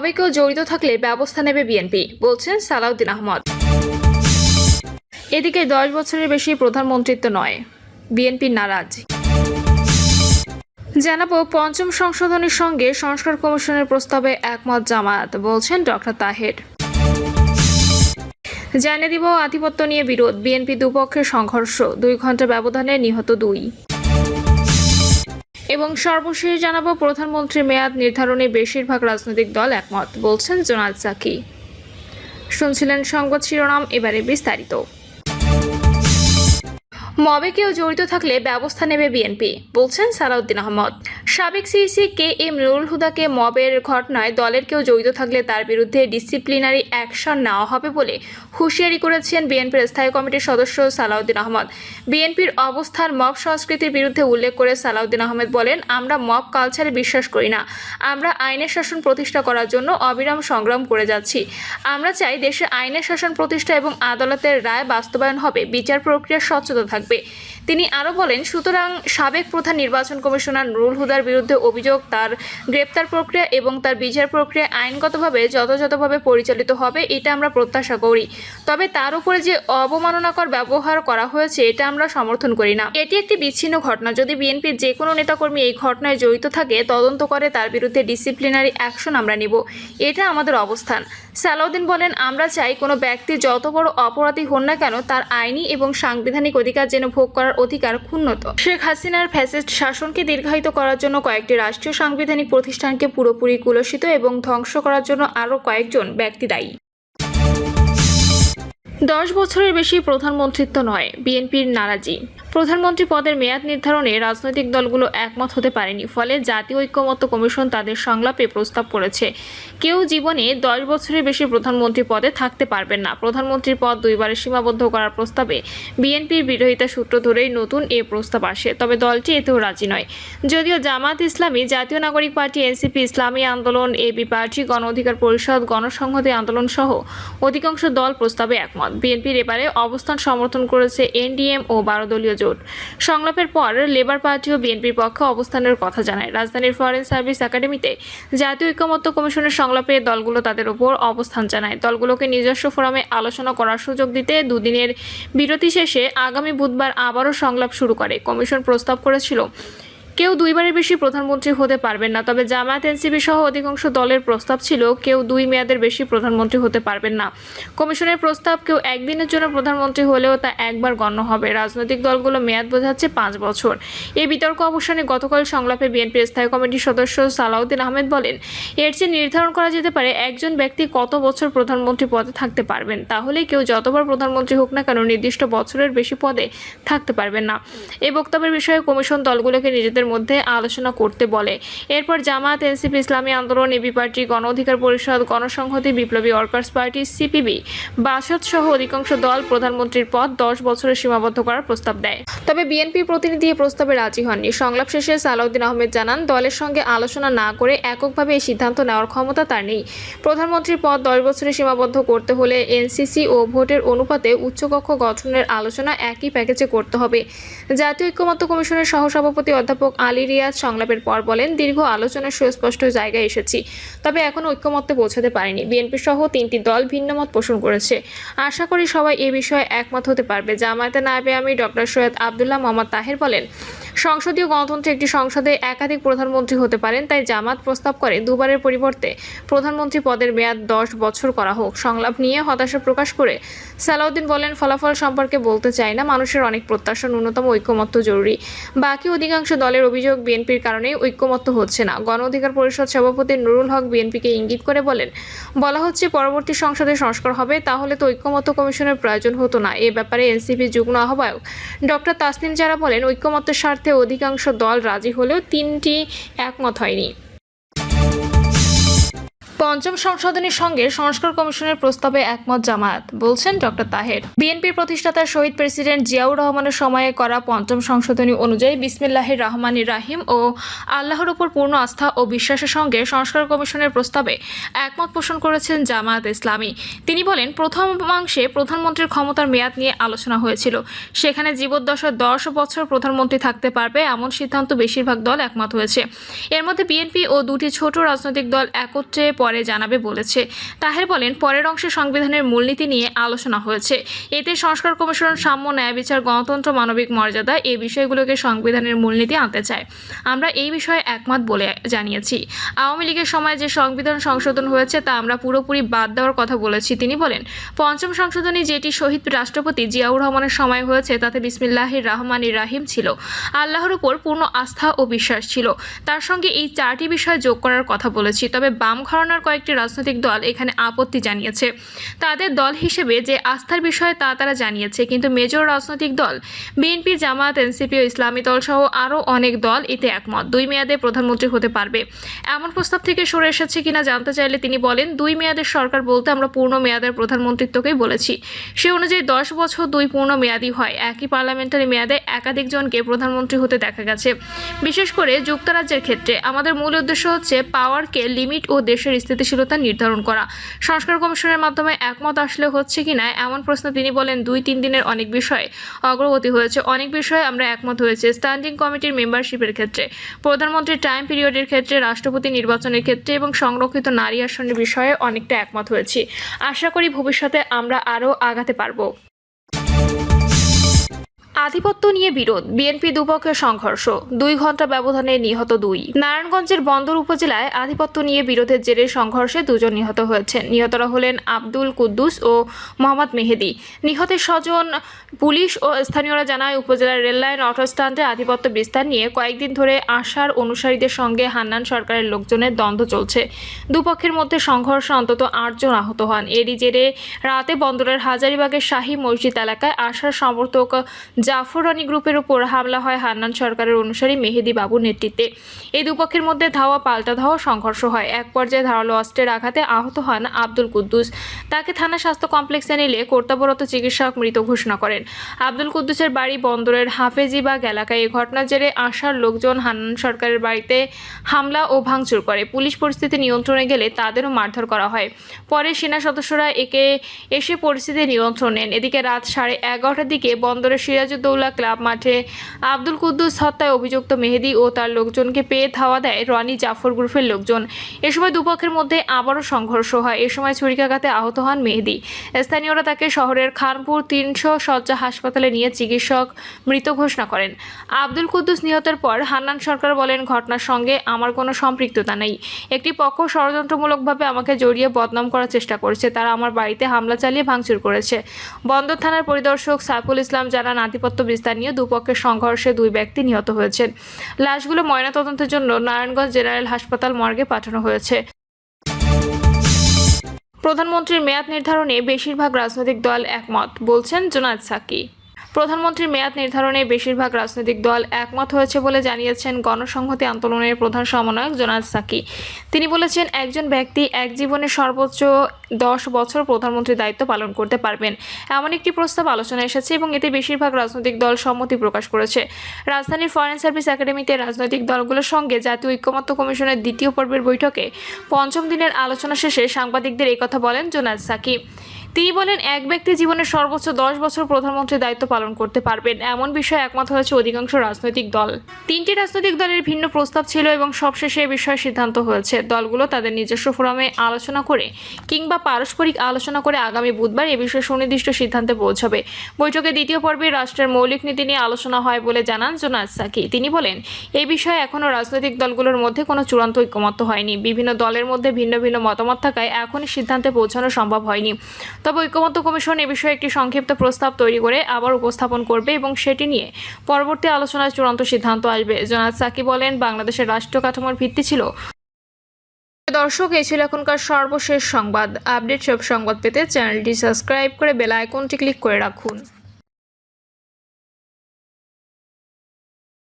মবে কেউ জড়িত থাকলে ব্যবস্থা নেবে বিএনপি, বলছেন সালাউদ্দিন আহমদ। এদিকে দশ বছরের বেশি প্রধানমন্ত্রিত্ব নয়, বিএনপি নারাজ। জানাব, পঞ্চম সংশোধনের সঙ্গে সংস্কার কমিশনের প্রস্তাবে একমত জামায়াত, বলছেন ডক্টর তাহের। জানিয়ে দিব আধিপত্য নিয়ে বিরোধ, বিএনপি দুপক্ষের সংঘর্ষ, দুই ঘণ্টা ব্যবধানে নিহত দুই। এবং সর্বশেষ জানাব প্রধানমন্ত্রীর মেয়াদ নির্ধারণে বেশিরভাগ রাজনৈতিক দল একমত, বলছেন জোনাল সাকি। শুনছিলেন সংবাদ শিরোনাম, এবারে বিস্তারিত। মবে কেউ জড়িত থাকলে ব্যবস্থা নেবে বিএনপি, বলছেন সালাউদ্দিন আহমদ। সাবেক সিইসি কে এম নুরুল হুদাকে মবের ঘটনায় দলের কেউ জড়িত থাকলে তার বিরুদ্ধে ডিসিপ্লিনারি অ্যাকশন নেওয়া হবে বলে হুঁশিয়ারি করেছেন বিএনপির স্থায়ী কমিটির সদস্য সালাউদ্দিন আহমদ। বিএনপির অবস্থান মব সংস্কৃতির বিরুদ্ধে উল্লেখ করে সালাউদ্দিন আহমেদ বলেন, আমরা মব কালচারে বিশ্বাস করি না। আমরা আইনের শাসন প্রতিষ্ঠা করার জন্য অবিরাম সংগ্রাম করে যাচ্ছি। আমরা চাই দেশে আইনের শাসন প্রতিষ্ঠা এবং আদালতের রায় বাস্তবায়ন হবে। বিচার প্রক্রিয়া স্বচ্ছতা থাকবে magpe তিনি আরও বলেন, সুতরাং সাবেক প্রধান নির্বাচন কমিশনার নুরুল হুদার বিরুদ্ধে অভিযোগ, তার গ্রেপ্তার প্রক্রিয়া এবং তার বিচার প্রক্রিয়া আইনগতভাবে যথাযথভাবে পরিচালিত হবে, এটা আমরা প্রত্যাশা করি। তবে তার উপরে যে অবমাননাকর ব্যবহার করা হয়েছে, এটা আমরা সমর্থন করি না। এটি একটি বিচ্ছিন্ন ঘটনা। যদি বিএনপির যে কোনো নেতাকর্মী এই ঘটনায় জড়িত থাকে, তদন্ত করে তার বিরুদ্ধে ডিসিপ্লিনারি অ্যাকশন আমরা নেব। এটা আমাদের অবস্থান। সালাউদ্দিন বলেন, আমরা চাই কোনো ব্যক্তি যত বড় অপরাধী হন না কেন, তার আইনি এবং সাংবিধানিক অধিকার যেন ভোগ করার অধিকার ক্ষুণ্ণত। শেখ হাসিনার ফ্যাসিস্ট শাসনকে দীর্ঘায়িত করার জন্য কয়েকটি রাষ্ট্রীয় সাংবিধানিক প্রতিষ্ঠানকে পুরোপুরি কুলসিত এবং ধ্বংস করার জন্য আরও কয়েকজন ব্যক্তি দায়ী। দশ বছরের বেশি প্রধানমন্ত্রিত্ব নয়, বিএনপির নারাজি। প্রধানমন্ত্রী পদের মেয়াদ নির্ধারণে রাজনৈতিক দলগুলো একমত হতে পারেনি, ফলে জাতীয় ঐক্যমত্য কমিশন তাদের সংলাপে প্রস্তাব করেছে। কেউ জীবনে দশ বছরের বেশি প্রধানমন্ত্রী পদে থাকতে পারবেন না। প্রধানমন্ত্রীর পদ দুইবারে সীমাবদ্ধ করার প্রস্তাবে বিএনপির বিরোধিতা সূত্র ধরেই নতুন এ প্রস্তাব আসে, তবে দলটি এতেও রাজি নয়। যদিও জামাত ইসলামী, জাতীয় নাগরিক পার্টি, এনসিপি, ইসলামী আন্দোলন এবি পার্টি, গণ অধিকার পরিষদ, গণসংহতি আন্দোলন সহ অধিকাংশ দল প্রস্তাবে একমত। বিএনপির এবারে অবস্থান সমর্থন করেছে এনডিএম ও বারো দলীয় জোট। সংলাপের পর লেবার পার্টি ও বিএনপির পক্ষে অবস্থানের কথা জানায়। রাজধানীর ফরেন সার্ভিস একাডেমিতে জাতীয় ঐক্যমত্য কমিশনের সংলাপে দলগুলো তাদের ওপর অবস্থান জানায়। দলগুলোকে নিজস্ব ফোরামে আলোচনা করার সুযোগ দিতে দুদিনের বিরতি শেষে আগামী বুধবার আবারও সংলাপ শুরু করে। কমিশন প্রস্তাব করেছিল কেউ দুইবারের বেশি প্রধানমন্ত্রী হতে পারবেন না, তবে জামায়াত, এনসিপি সহ অধিকাংশ দলের প্রস্তাব ছিল কেউ দুই মেয়াদের বেশি প্রধানমন্ত্রী হতে পারবেন না। কমিশনের প্রস্তাব কেউ একদিনের জন্য প্রধানমন্ত্রী হলেও তা একবার গণ্য হবে। রাজনৈতিক দলগুলো মেয়াদ বোঝাচ্ছে পাঁচ বছর। এই বিতর্ক অবসানে গতকাল সংলাপে বিএনপির স্থায়ী কমিটির সদস্য সালাউদ্দিন আহমেদ বলেন, এর চেয়ে নির্ধারণ করা যেতে পারে একজন ব্যক্তি কত বছর প্রধানমন্ত্রী পদে থাকতে পারবেন তাহলে কেউ যতবার প্রধানমন্ত্রী হোক না কেন নির্দিষ্ট বছরের বেশি পদে থাকতে পারবেন না। এই বক্তব্যের বিষয়ে কমিশন দলগুলোকে নিজেদের মধ্যে আলোচনা করতে বলে। এরপর জামায়াত এনসিপি ইসলামী আন্দোলন, এবি পার্টি, গণ অধিকার পরিষদ, গণসংহতি বিপ্লবী ওয়ার্কার্স পার্টি, সিপিবি, বাসদ সহ অধিকাংশ দল প্রধানমন্ত্রীর পদ দশ বছরের সীমাবদ্ধ করার প্রস্তাব দেয়। তবে বিএনপি প্রতিনিধি এই প্রস্তাবে রাজি হননি। সংলাপ শেষে সালাউদ্দিন আহমেদ জানান, দলের সঙ্গে আলোচনা না করে এককভাবে এই সিদ্ধান্ত নেওয়ার ক্ষমতা তার নেই। প্রধানমন্ত্রীর পদ দশ বছরে সীমাবদ্ধ করতে হলে এনসিসি ও ভোটের অনুপাতে উচ্চকক্ষ গঠনের আলোচনা একই প্যাকেজে করতে হবে। জাতীয় ঐক্যমত্য কমিশনের সহসভাপতি অধ্যাপক আলী রিয়াজ সংলাপের পর বলেন, দীর্ঘ আলোচনার সুস্পষ্ট জায়গায় এসেছি, তবে এখন ঐক্যমত্যে পৌঁছাতে পারেনি। বিএনপি সহ তিনটি দল ভিন্নমত পোষণ করেছে। আশা করি সবাই এ বিষয়ে একমত হতে পারবে। জামায়াতে নায়েবে আমি ডক্টর সৈয়দ আবদুল্লাহ মোহাম্মদ তাহের বলেন সংসদীয় গণতন্ত্রে একটি সংসদে একাধিক প্রধানমন্ত্রী হতে পারেন, তাই জামাত প্রস্তাব করে দুবারের পরিবর্তে প্রধানমন্ত্রী পদের মেয়াদ দশ বছর করা হোক। সংলাপ নিয়ে হতাশা প্রকাশ করে সালাউদ্দিন বলেন, ফলাফল সম্পর্কে বলতে চাই না, মানুষের অনেক প্রত্যাশা, ন্যূনতম ঐক্যমত্য জরুরি। বাকি অধিকাংশ দলের অভিযোগ বিএনপির কারণেই ঐক্যমত্য হচ্ছে না। গণ অধিকার পরিষদ সভাপতি নুরুল হক বিএনপিকে ইঙ্গিত করে বলেন, বলা হচ্ছে পরবর্তী সংসদে সংস্কার হবে, তাহলে তো ঐক্যমত্য কমিশনের প্রয়োজন হতো না। এ ব্যাপারে এনসিপি যুগ্ম আহ্বায়ক ডক্টর তাসনিম যারা বলেন, ঐক্যমত্যের স্বার্থে অধিকাংশ দল রাজি হলেও তিনটি একমত হয়নি। পঞ্চম সংশোধনীর সঙ্গে সংস্কার কমিশনের প্রস্তাবে একমত জামায়াত, বলছেন ডক্টর তাহের। বিএনপির প্রতিষ্ঠাতা শহীদ প্রেসিডেন্ট জিয়াউর রহমানের সময়ে করা পঞ্চম সংশোধনী অনুযায়ী বিসমিল্লাহির রহমানির রাহিম ও আল্লাহর উপর পূর্ণ আস্থা ও বিশ্বাসের সঙ্গে সংস্কার কমিশনের প্রস্তাবে একমত পোষণ করেছেন জামায়াত ইসলামী। তিনি বলেন প্রথমাংশে প্রধানমন্ত্রীর ক্ষমতার মেয়াদ নিয়ে আলোচনা হয়েছিল। সেখানে জীবদ্দশায় দশ বছর প্রধানমন্ত্রী থাকতে পারবে এমন সিদ্ধান্ত বেশিরভাগ দল একমত হয়েছে। এর মধ্যে বিএনপি ও দুটি ছোট রাজনৈতিক দল একত্রে পরে পরে জানাবে বলেছে। তাহের বলেন, পরের অংশে সংবিধানের মূলনীতি নিয়ে আলোচনা হয়েছে। এতে সংস্কার কমিশন, সাম্য ন্যায় বিচার, গণতন্ত্র, মানবিক মর্যাদা এই বিষয়গুলোকে সংবিধানের মূলনীতি আনতে চায়। আমরা এই বিষয়ে একমত বলে জানিয়েছি। আওয়ামী লীগের সময় যে সংবিধান সংশোধন হয়েছে তা আমরা পুরোপুরি বাদ দেওয়ার কথা বলেছি। তিনি বলেন, পঞ্চম সংশোধনী যেটি শহীদ রাষ্ট্রপতি জিয়াউর রহমানের সময় হয়েছে, তাতে বিসমিল্লাহির রহমান রাহিম ছিল। আল্লাহর উপর পূর্ণ আস্থা ও বিশ্বাস ছিল। তার সঙ্গে এই চারটি বিষয় যোগ করার কথা বলেছি। তবে বাম ঘরানার কয়েকটি রাজনৈতিক দল এখানে আপত্তি জানিয়েছে। তাদের দল হিসেবে যে আস্থার বিষয়ে তা তারা জানিয়েছে, কিন্তু মেজর রাজনৈতিক দল বিএনপি জামাত এনসিপি ও ইসলামী দল সহ আরও অনেক দল এতে একমত। দুই মেয়াদে প্রধানমন্ত্রী হতে পারবে। এমন প্রস্তাব থেকে সরে এসেছে কিনা জানতে চাইলে তিনি বলেন, দুই মেয়াদের সরকার বলতে আমরা পূর্ণ মেয়াদের প্রধানমন্ত্রিত্বকেই বলেছি। সে অনুযায়ী দশ বছর দুই পূর্ণ মেয়াদি হয়। একই পার্লামেন্টারি মেয়াদে একাধিক জনকে প্রধানমন্ত্রী হতে দেখা গেছে। বিশেষ করে যুক্তরাজ্যের ক্ষেত্রে আমাদের মূল উদ্দেশ্য হচ্ছে পাওয়ারকে লিমিট ও দেশের স্থিতিশীলতা নির্ধারণ করা। সংস্কার কমিশনের মাধ্যমে একমত আসলে হচ্ছে কি না এমন প্রশ্ন তিনি বলেন দুই তিন দিনের অনেক বিষয়ে। অগ্রগতি হয়েছে, অনেক বিষয়ে আমরা একমত হয়েছে। স্ট্যান্ডিং কমিটির মেম্বারশিপের ক্ষেত্রে, প্রধানমন্ত্রীর টাইম পিরিয়ডের ক্ষেত্রে, রাষ্ট্রপতি নির্বাচনের ক্ষেত্রে এবং সংরক্ষিত নারী আসনের বিষয়ে অনেকটা একমত হয়েছি। আশা করি ভবিষ্যতে আমরা আরও আগাতে পারব। আধিপত্য নিয়ে বিরোধ। বিএনপি দুপক্ষের সংঘর্ষ। দুই ঘণ্টা ব্যবধানে নিহত দুই। নারায়ণগঞ্জের বন্দর উপজেলায় আধিপত্য নিয়ে বিরোধের জেরে সংঘর্ষে দুজন নিহত হয়েছেন। নিহতরা হলেন আব্দুল কুদ্দুস ও মোহাম্মদ মেহেদি। নিহতের স্বজন পুলিশ ও স্থানীয়রা জানায়, উপজেলার রেললাইন অটো স্ট্যান্ডে আধিপত্য বিস্তার নিয়ে কয়েকদিন ধরে আশার অনুসারীদের সঙ্গে হান্নান সরকারের লোকজনের দ্বন্দ্ব চলছে। দুপক্ষের মধ্যে সংঘর্ষে অন্তত আটজন আহত হন। এরই জেরে রাতে বন্দরের হাজারিবাগের শাহী মসজিদ এলাকায় আশার সমর্থক জাফর রানী গ্রুপের উপর হামলা হয় হান্নান সরকারের অনুসারী মেহেদি বাবুর নেতৃত্বে। এই দুপক্ষের মধ্যে ধাওয়া, পাল্টা ধাওয়া, সংঘর্ষ হয়। এক পর্যায়ে ধারালো অস্ত্রের আঘাতে আহত হন আব্দুল কুদ্দুস। তাকে থানা স্বাস্থ্য কমপ্লেক্সে নিলে কর্তব্যরত চিকিৎসক মৃত ঘোষণা করেন। আব্দুল কুদ্দুসের বাড়ি বন্দরের হাফেজিবাগ এলাকায় এই ঘটনার জেরে আসার লোকজন হান্নান সরকারের বাড়িতে হামলা ও ভাঙচুর করে। পুলিশ পরিস্থিতি নিয়ন্ত্রণে গেলে তাদেরও মারধর করা হয়। পরে সেনা সদস্যরা একে এসে পরিস্থিতি নিয়ন্ত্রণ নেন। এদিকে রাত সাড়ে এগারোটার দিকে বন্দরের সিরাজউদ্দৌলা ক্লাব মাঠে আব্দুল কুদ্দুস হত্যায় অভিযুক্ত মেহেদি ও তার লোকজনকে পেয়ে ধাওয়া দেয় রনি জাফর গ্রুপের লোকজন। এ সময় দুপক্ষের মধ্যে আবারও সংঘর্ষ হয়। এ সময় ছুরিকাঘাতে আহত হন মেহেদি। স্থানীয়রা তাকে শহরের খানপুর তিনশো শয্যা হাসপাতালে নিয়ে চিকিৎসক মৃত ঘোষণা করেন। আব্দুল কুদ্দুস নিহতের পর হান্নান সরকার বলেন, ঘটনার সঙ্গে আমার কোনো সম্পৃক্ততা নেই। একটি পক্ষ ষড়যন্ত্রমূলকভাবে আমাকে জড়িয়ে বদনাম করার চেষ্টা করেছে। তারা আমার বাড়িতে হামলা চালিয়ে ভাঙচুর করেছে। বন্দর থানার পরিদর্শক সাইফুল ইসলাম জানান, আধিপত্য বিস্তার নিয়ে দুপক্ষের সংঘর্ষে দুই ব্যক্তি নিহত হয়েছেন। লাশগুলো ময়নাতদন্তের জন্য নারায়ণগঞ্জ জেনারেল হাসপাতাল মর্গে পাঠানো হয়েছে। প্রধানমন্ত্রীর মেয়াদ নির্ধারণে বেশিরভাগ রাজনৈতিক দল একমত, বলছেন জোনাদ সাকি। প্রধানমন্ত্রীর মেয়াদ নির্ধারণে বেশিরভাগ রাজনৈতিক দল একমত হয়েছে বলে জানিয়েছেন গণসংহতি আন্দোলনের প্রধান সমন্বয়ক জোনাদ সাকি। তিনি বলেছেন, একজন ব্যক্তি এক জীবনে সর্বোচ্চ দশ বছর প্রধানমন্ত্রীর দায়িত্ব পালন করতে পারবেন। এমন একটি প্রস্তাব আলোচনা এসেছে এবং এতে বেশিরভাগ রাজনৈতিক দল সম্মতি প্রকাশ করেছে। রাজধানীর ফরেন সার্ভিস একাডেমিতে রাজনৈতিক দলগুলোর সঙ্গে জাতীয় ঐক্যমত্য কমিশনের দ্বিতীয় পর্বের বৈঠকে পঞ্চম দিনের আলোচনা শেষে সাংবাদিকদের কথা বলেন জোনাদ সাকি। তিনি বলেন, এক ব্যক্তি জীবনের সর্বোচ্চ দশ বছর প্রধানমন্ত্রীর দায়িত্ব পালন করতে পারবেন। এমন বিষয়ে একমত হয়েছে অধিকাংশ রাজনৈতিক দল। তিনটি রাজনৈতিক দলের ভিন্ন প্রস্তাব ছিল এবং সবশেষে এ বিষয়ে সিদ্ধান্ত হয়েছে। দলগুলো তাদের নিজস্ব ফোরামে আলোচনা করে কিংবা পারস্পরিক আলোচনা করে আগামী বুধবার এ বিষয়ে সুনির্দিষ্ট সিদ্ধান্তে পৌঁছাবে। বৈঠকে দ্বিতীয় পর্বে রাষ্ট্রের মৌলিক নীতি নিয়ে আলোচনা হয় বলে জানান জোনাজ সাকি। তিনি বলেন এই বিষয়ে এখনও রাজনৈতিক দলগুলোর মধ্যে কোনো চূড়ান্ত ঐক্যমত্য হয়নি। বিভিন্ন দলের মধ্যে ভিন্ন ভিন্ন মতামত থাকায় এখনই সিদ্ধান্তে পৌঁছানো সম্ভব হয়নি। তবে ঐক্যমত্য কমিশন এ বিষয়ে একটি সংক্ষিপ্ত প্রস্তাব তৈরি করে আবার উপস্থাপন করবে এবং সেটি নিয়ে পরবর্তী আলোচনায় চূড়ান্ত সিদ্ধান্ত আসবে। জোনাদ সাকি বলেন, বাংলাদেশের রাষ্ট্র কাঠামোর ভিত্তি ছিল। দর্শক, এই ছিল এখনকার সর্বশেষ সংবাদ। আপডেট সব সংবাদ পেতে চ্যানেলটি সাবস্ক্রাইব করে বেল আইকনটি ক্লিক করে রাখুন।